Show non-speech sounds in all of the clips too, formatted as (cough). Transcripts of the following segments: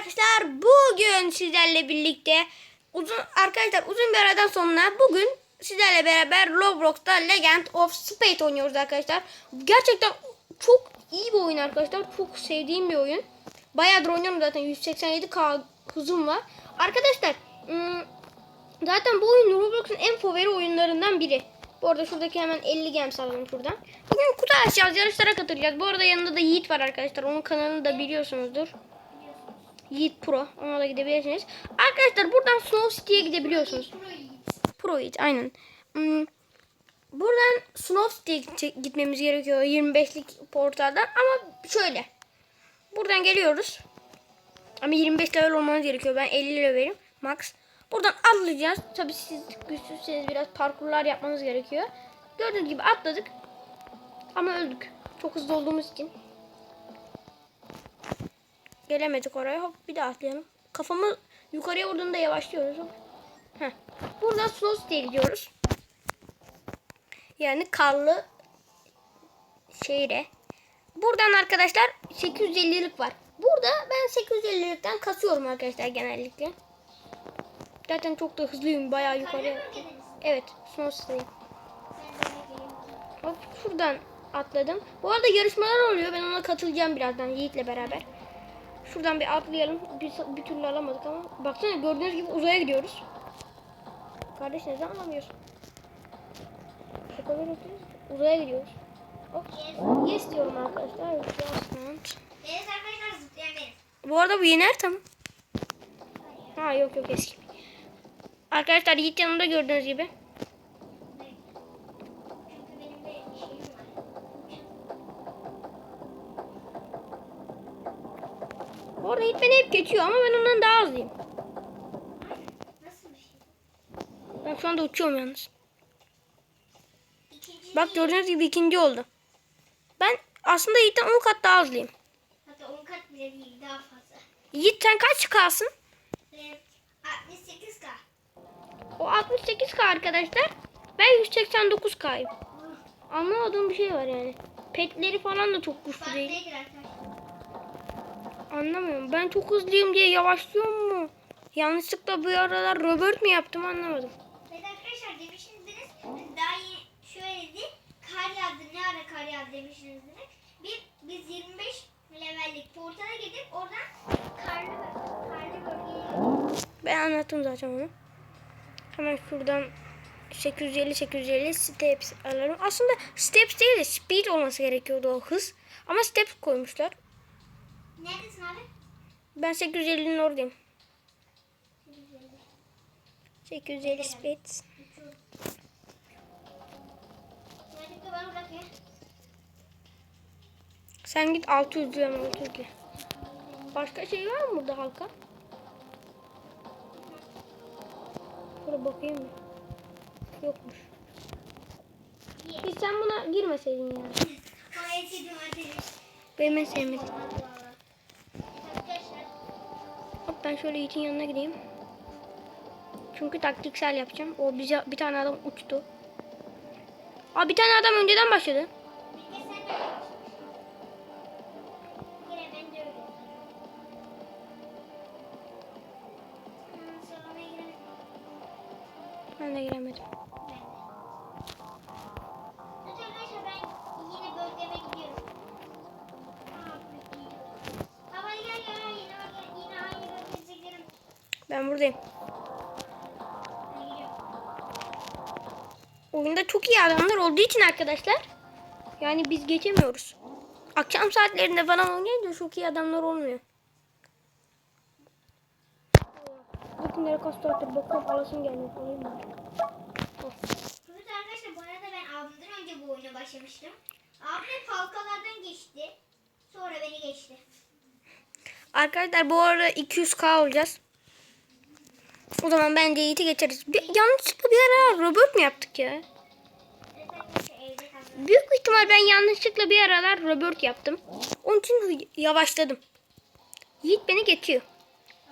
arkadaşlar bugün sizlerle birlikte uzun arkadaşlar uzun bir aradan sonra bugün sizlerle beraber Roblox'ta Legend of Spade oynuyoruz arkadaşlar. Gerçekten çok iyi bir oyun arkadaşlar. Çok sevdiğim bir oyun. Bayağıdır oynuyorum zaten 187k hızım var. Arkadaşlar ım, zaten bu oyun Roblox'un en favori oyunlarından biri. Bu arada şuradaki hemen 50 gems alalım şuradan. Bugün kutu açacağız. Yarışlara katılacağız. Bu arada yanında da Yiğit var arkadaşlar. Onun kanalını da biliyorsunuzdur. Yiğit Pro. Ona da gidebilirsiniz. Arkadaşlar buradan Snow City'ye gidebiliyorsunuz. Pro Yiğit aynen. Hmm, Buradan Snow City'ye gitmemiz gerekiyor 25'lik portaldan ama şöyle. Buradan geliyoruz. Ama 25 level olmanız gerekiyor. Ben 50 levelim max. Buradan atlayacağız. Tabii siz güçsüzseniz biraz parkurlar yapmanız gerekiyor. Gördüğünüz gibi atladık. Ama öldük. Çok hızlı olduğumuz için. Gelemedik oraya. Hop bir daha atlayalım. Kafamı yukarıya vurduğunda yavaşlıyoruz. Heh. Buradan Slow City'ye gidiyoruz. Yani karlı şehire. Buradan arkadaşlar 850'lik var. Burada ben 850'likten kasıyorum arkadaşlar genellikle. Zaten çok da hızlıyım bayağı yukarıya. Evet, Snow City'deyim. Hop şuradan atladım. Bu arada yarışmalar oluyor. Ben ona katılacağım birazdan Yiğit'le beraber. Şuradan bir atlayalım. Bir, bir türlü alamadık ama. Baksana gördüğünüz gibi uzaya gidiyoruz. Kardeş neden anlamıyorsun? O kadar hızlıyız. Uzaya gidiyoruz. Hop. Yes diyorum arkadaşlar. Evet arkadaşlar. Bu arada bu yeni harita mı? Ha yok yok eski. Arkadaşlar Yiğit yanımda gördüğünüz gibi. Anda uçuyorum yalnız. İkinci Bak gördüğünüz gibi ikinci oldu. Ben aslında Yiğit'ten 10 kat daha hızlıyım. hatta 10 kat bile değil daha fazla. Yiğit sen kaç çıkarsın? Ve 68k. O 68k arkadaşlar. Ben 189k'yım. Anlamadığım bir şey var yani. Petleri falan da çok güçlü değil. Anlamıyorum. Ben çok hızlıyım diye yavaşlıyorum mu? Yanlışlıkla bir aralar Robert mi yaptım anlamadım. Evet arkadaşlar demiştiniz daha iyi şöyle değil. Kar yağdı ne ara kar yağdı demiştiniz. Bir, biz 25 levellik portala gidip oradan karlı, karlı bölgeye. Ben anlattım zaten onu. Hemen şuradan 850 850 steps alalım. Aslında steps değil de speed olması gerekiyordu o hız. Ama steps koymuşlar. Neredesin abi? Ben 850'nin oradayım. 850 speed. Nerede de bana bırak ya. Sen git 600 lira 600 lira. Başka şey var mı burada halka? Şöyle bakayım mı? Yokmuş. Hiç sen buna girmeseydin ya. Benim en arkadaşlar. Hop ben şöyle Yiğit'in yanına gideyim. Çünkü taktiksel yapacağım. O bize bir tane adam uçtu. Aa bir tane adam önceden başladı. Aynı bölgemize gidelim. Ben buradayım. Ben. Oyunda çok iyi adamlar olduğu için arkadaşlar. Yani biz geçemiyoruz. Akşam saatlerinde falan oynayınca çok iyi adamlar olmuyor. Bugünlere kaç saattir bakıyorum alasım gelmiyor. Alayım mı? Evet arkadaşlar bu arada ben abimden önce bu oyuna başlamıştım. Abim falkalardan geçti. Sonra beni geçti. Arkadaşlar bu arada 200k olacağız. O zaman bence Yiğit'i geçeriz. Bir, yanlışlıkla bir ara Robert mi yaptık ya? Büyük ihtimal ben yanlışlıkla bir aralar Robert yaptım. Onun için yavaşladım. Yiğit beni geçiyor.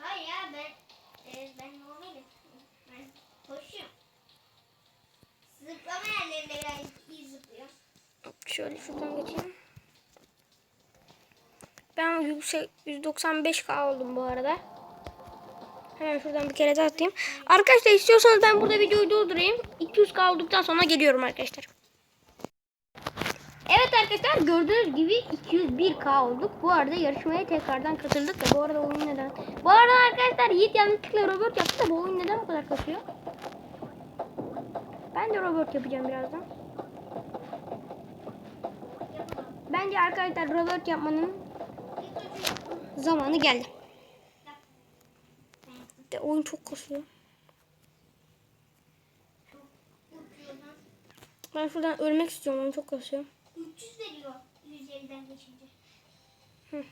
Hayır ya ben e, ben normalim. Ben koşuyorum. Şöyle şuradan geçeyim. Ben yüksek 195k oldum bu arada. Hemen şuradan bir kere daha atayım. Arkadaşlar istiyorsanız ben burada videoyu durdurayım. 200k olduktan sonra geliyorum arkadaşlar. Evet arkadaşlar gördüğünüz gibi 201k olduk. Bu arada yarışmaya tekrardan katıldık da bu arada oyun neden? Bu arada arkadaşlar Yiğit yanlışlıkla robot yaptı da bu oyun neden bu kadar kasıyor? Ben de robot yapacağım birazdan. Bence arkadaşlar robot yapmanın zamanı geldi. De oyun çok kasıyor. Ben şuradan ölmek istiyorum oyun çok kasıyor. 300 veriyor 150'den geçince. Hı.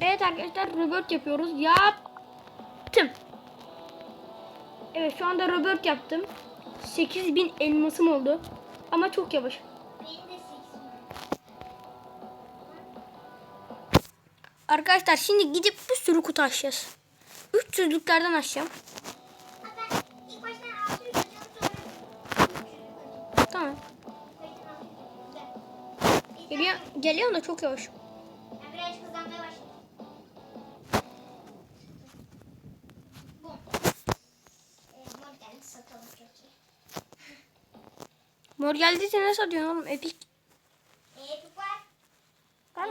Evet arkadaşlar robot yapıyoruz. Yaptım. Evet şu anda robot yaptım. 8000 elmasım oldu. Ama çok yavaş. Benim de 80. Arkadaşlar şimdi gidip bir sürü kutu açacağız. 300'lüklerden açacağım. Ha ben ilk baştan 600 açacağım sonra 300 açacağım. Tamam. Baştan 600. Güzel. Bir Geliyor, geliyorum da çok yavaş. Mor geldiyse ne satıyorsun oğlum? Epik. Epik var. Var.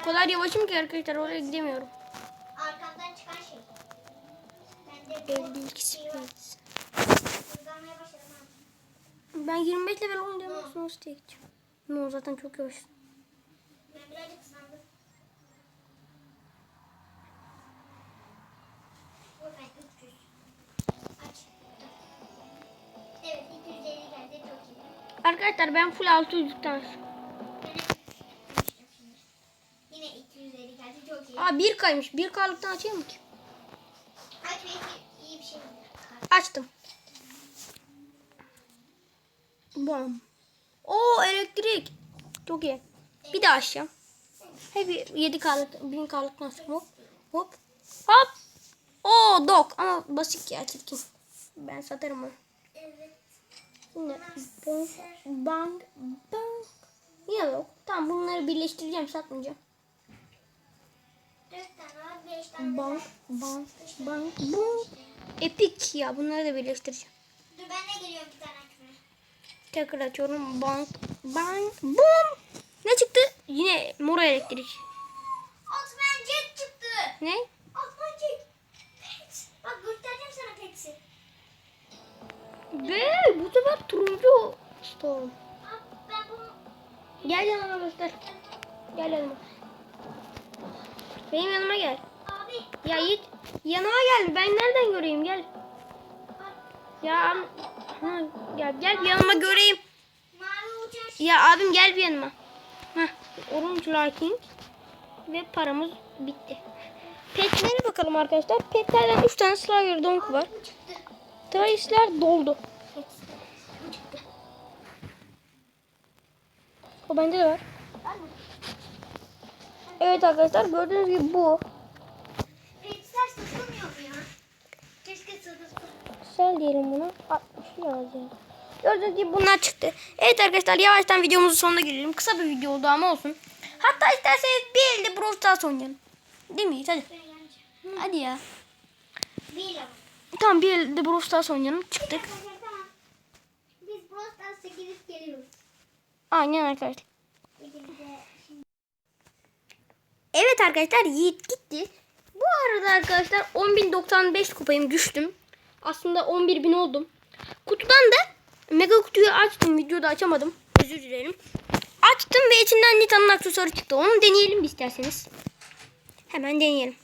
O kadar yavaşım ki arkadaşlar oraya gidemiyorum. Arkamdan çıkan şey. Ben de şey. Ben 25 level. Nasıl nasıl diye gideceğim? No zaten çok yavaş. Arkadaşlar ben full 600'lükten açtım. Ben hep açacağım şimdi. Yine 250 geldi çok iyi. Aa 1 kaymış. 1 kalıktan açayım mı ki? Aç iyi, bir şey. Açtım. Bam. Oo elektrik. Çok iyi. Bir daha açacağım. Hep 7 kalık, 1000 kalıktan açtım. Hop. Hop. Hop. Oo dok. Ama basit ya çirkin. Ben satarım onu. Yine bang bang bang. Dok. Tamam bunları birleştireceğim satmayacağım. 4 tane var 5 tane Bang var. bang bang bang. Epik ya bunları da birleştireceğim. Dur ben de geliyorum bir tane açmaya. Tekrar açıyorum. Bang bang boom. Ne çıktı? Yine mor elektrik. Osman Jet çıktı. Ne? Osman Jet. Pets. Bak göstereceğim sana Pets'i. Ve bu sefer turuncu bunu Gel yanıma göster. Gel yanıma. Benim yanıma gel. abi Ya Yiğit yanıma gel. Ben nereden göreyim? Gel. Ya ha, ya gel bir yanıma göreyim. Ya abim gel bir yanıma. Heh, orange lighting ve paramız bitti. Petlere bakalım arkadaşlar. Petlerden 3 tane Slayer Donk var. Trace'ler doldu. O bende de var. Evet arkadaşlar gördüğünüz gibi bu. Pets'ler satılmıyor mu ya? Keşke satılsa. Sel diyelim buna. 60 lazım. Gördüğünüz gibi bunlar çıktı. Evet arkadaşlar yavaştan videomuzun sonuna gelelim. Kısa bir video oldu ama olsun. Hatta isterseniz bir elde Brawl Stars oynayalım. Değil mi? Hadi. Hadi ya. Tamam bir elde Brawl Stars oynayalım. Çıktık. Biz Brawl Stars'a gidip geliyoruz. Aynen arkadaşlar. Evet arkadaşlar Yiğit gitti. Bu arada arkadaşlar 10.095 kupayım düştüm. Aslında 11.000 oldum. Kutudan da mega kutuyu açtım. Videoda açamadım. Özür dilerim. Açtım ve içinden Nita'nın aksesuarı çıktı. Onu deneyelim isterseniz. Hemen deneyelim.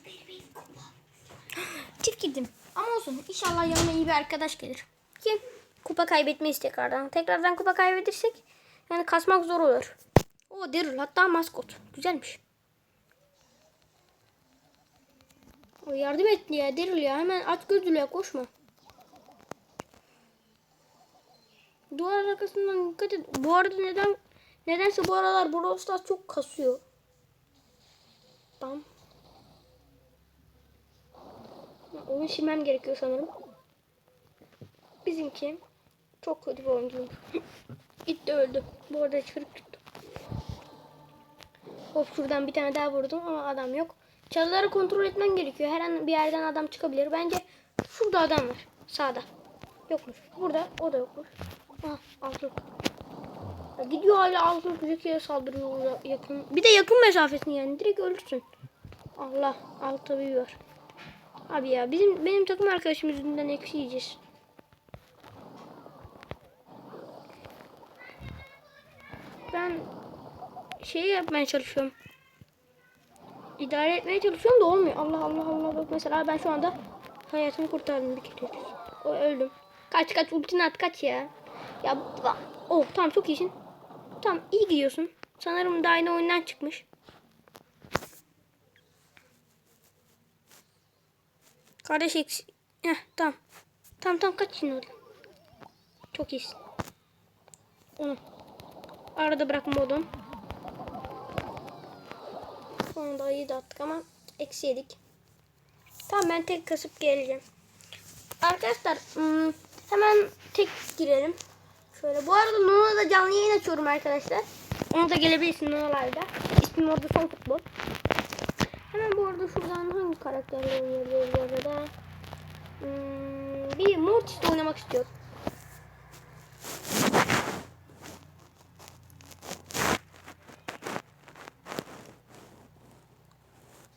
(gasps) Çift girdim. Ama olsun. İnşallah yanıma iyi bir arkadaş gelir. Ki kupa kaybetmeyiz tekrardan. Tekrardan kupa kaybedersek yani kasmak zor olur. O Daryl hatta maskot. Güzelmiş. O yardım et ya Daryl ya. Hemen aç gözlüğe koşma. Duvar arkasından dikkat et. Bu arada neden nedense bu aralar Brawl Stars çok kasıyor. Bam Onu silmem gerekiyor sanırım. Bizimki çok kötü bir oyuncuymuş. (laughs) Gitti öldü. Bu arada çırık tuttu. Hop şuradan bir tane daha vurdum ama adam yok. Çalıları kontrol etmen gerekiyor. Her an bir yerden adam çıkabilir. Bence şurada adam var. Sağda. Yokmuş. Burada o da yokmuş. Ah altı. Ya gidiyor hala altı Zeki'ye saldırıyor ya- yakın. Bir de yakın mesafesini yani direkt ölürsün. Allah altı bir var. Abi ya bizim benim takım arkadaşım yüzünden eksi yiyeceğiz. Ben şey yapmaya çalışıyorum. İdare etmeye çalışıyorum da olmuyor. Allah Allah Allah bak mesela ben şu anda hayatımı kurtardım bir kere. O öldüm. Kaç kaç ultini at kaç ya. Ya oh tamam çok iyisin. Tamam iyi gidiyorsun. Sanırım daha yeni oyundan çıkmış. Kardeş eksi. Heh tamam. Tamam tamam kaç şimdi oradan. Çok iyisin. Onu. Arada bırakmadım. Onu da iyi de attık ama eksi yedik. Tamam ben tek kasıp geleceğim. Arkadaşlar hmm, hemen tek girelim. Şöyle bu arada Nuna'da canlı yayın açıyorum arkadaşlar. Ona da gelebilirsin Nuna'larda. İsmim orada son futbol. Arada şuradan hangi karakterle oynayabiliriz bu arada? Hmm, bir Mortis'te oynamak istiyorum.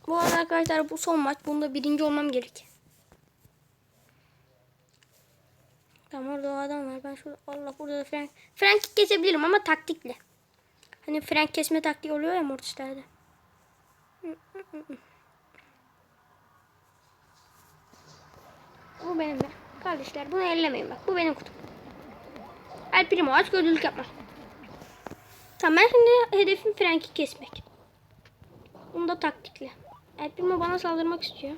Bu arada arkadaşlar bu son maç. Bunda birinci olmam gerek. Tamam orada o adam var. Ben şurada Allah burada da Frank. Frank'i kesebilirim ama taktikle. Hani Frank kesme taktiği oluyor ya Mortis'lerde. Bu benim de. Kardeşler bunu ellemeyin bak. Bu benim kutum. El Primo aç gözlülük yapma. Tamam ben şimdi hedefim Frank'i kesmek. Bunu da taktikle. El Primo bana saldırmak istiyor.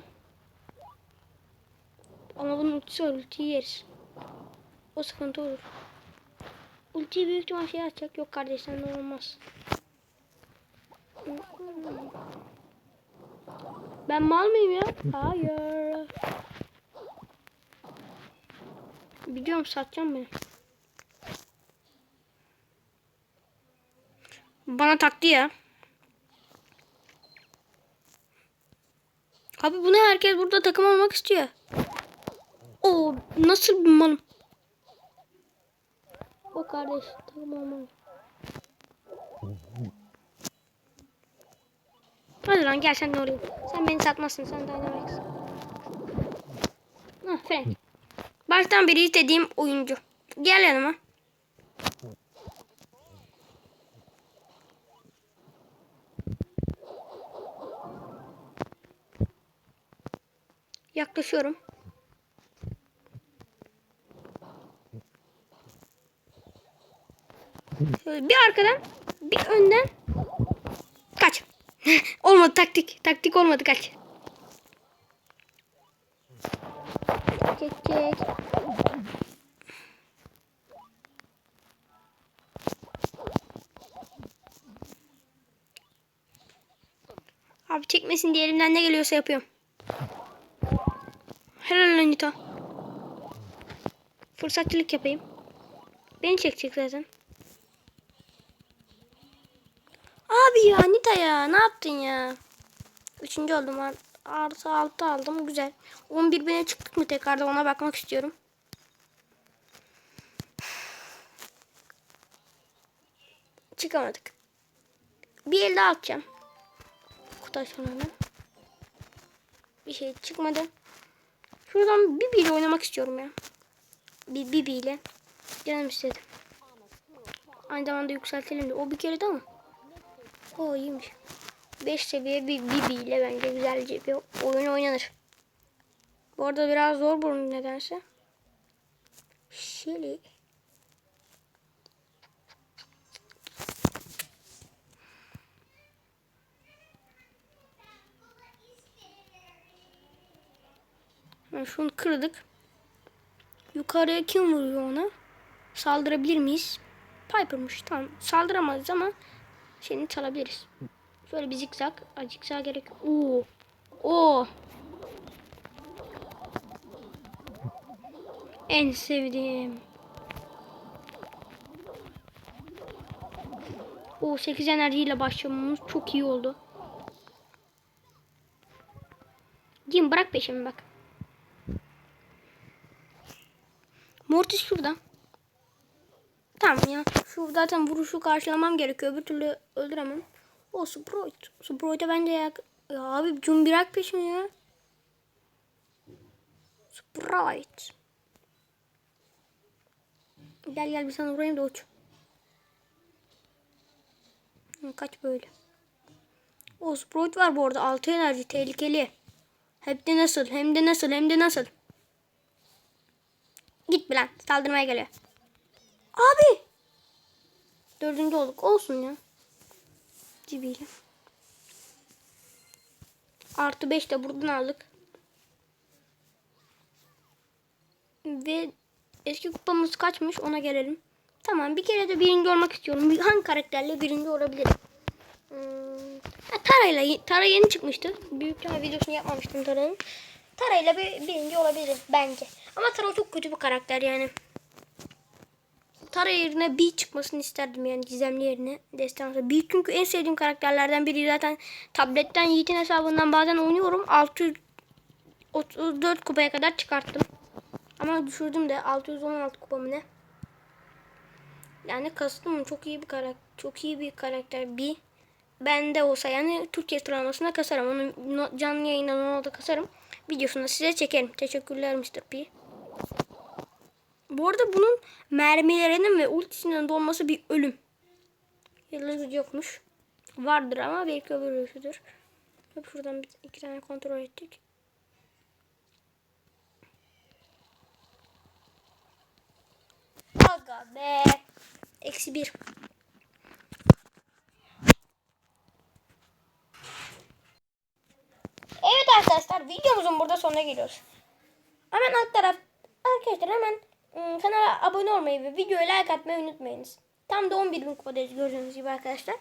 Ama bunun ultisi var. Ultiyi yeriz. O sıkıntı olur. Ultiyi büyük ihtimal şey atacak. Yok kardeş senden olmaz. Ben mal mıyım ya? Hayır. Biliyorum satacağım beni. Bana taktı ya. Abi bu ne herkes burada takım olmak istiyor. O nasıl bir malım? O kardeş takım olmalı. Hadi lan gel sen de oraya. Sen beni satmazsın sen Dynamax. Hah Frank. Baştan beri istediğim oyuncu. Gel yanıma. Yaklaşıyorum. Şöyle bir arkadan bir önden kaç. (laughs) olmadı taktik. Taktik olmadı kaç. Abi çekmesin diye elimden ne geliyorsa yapıyorum. Helal lan Nita. Fırsatçılık yapayım. Beni çekecek zaten. Abi ya Nita ya ne yaptın ya? Üçüncü oldum. Ar- Artı altı aldım. Güzel. 11 bine çıktık mı tekrardan ona bakmak istiyorum. Çıkamadık. Bir el daha Kutu açmalarına. Bir şey çıkmadı. Şuradan Bibi ile oynamak istiyorum ya. Bir Bibi ile. Canım istedi. Aynı zamanda yükseltelim de. O bir kere de ama. O iyiymiş. 5 seviye bir Bibi ile bence güzelce bir oyun oynanır. Bu arada biraz zor bunun nedense. Şili. Ha, Şunu kırdık. Yukarıya kim vuruyor ona? Saldırabilir miyiz? Piper'mış. Tamam. Saldıramayız ama seni çalabiliriz. Şöyle bir zikzak. Ay, zikzak gerek. Oo. Oo. En sevdiğim. O 8 enerjiyle başlamamız çok iyi oldu. Jim bırak peşimi bak. Mortis şurada. Tamam ya. Şu zaten vuruşu karşılamam gerekiyor. Öbür türlü öldüremem. O Sprite. Sprite'e bence ya. Ya abi Jim bırak peşimi ya. Sprite. Gel gel bir sana vurayım da uç. Kaç böyle. O Sprite var bu arada. 6 enerji tehlikeli. Hem de nasıl hem de nasıl hem de nasıl. Git Bülent saldırmaya geliyor. Abi. Dördüncü olduk olsun ya. Cibiyle. Artı 5 de buradan aldık. Ve eski kupamız kaçmış ona gelelim. Tamam bir kere de birinci olmak istiyorum. Bir- Hangi karakterle birinci olabilirim? Hmm, Tara'yla Tara yeni çıkmıştı. Büyük ihtimal videosunu yapmamıştım Tara'nın. Tara'yla bir, birinci olabilirim bence. Ama Tara çok kötü bir karakter yani. Tara yerine bir çıkmasını isterdim yani gizemli yerine destansı. Bir çünkü en sevdiğim karakterlerden biri zaten tabletten Yiğit'in hesabından bazen oynuyorum. 634 kupaya kadar çıkarttım. Ama düşürdüm de 616 kupamı ne? Yani kastım çok iyi bir karakter, çok iyi bir karakter. Bir bende olsa yani Türkiye sıralamasına kasarım. Onu canlı yayından onu da kasarım. Videosunu size çekerim. Teşekkürler Mr. P. Bu arada bunun mermilerinin ve ultisinin dolması bir ölüm. Yıldız yokmuş. Vardır ama belki öbürüsüdür. Hep şuradan bir, iki tane kontrol ettik. Aga be. Eksi bir. Evet arkadaşlar videomuzun burada sonuna geliyoruz. Hemen alt taraf arkadaşlar hemen ım, kanala abone olmayı ve videoya like atmayı unutmayınız. Tam da 11 bin kupadayız gördüğünüz gibi arkadaşlar.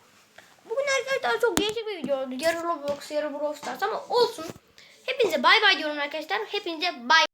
Bugün arkadaşlar çok değişik bir video oldu. Yarı Roblox yarı Brawl Stars ama olsun. Hepinize bay bay diyorum arkadaşlar. Hepinize bay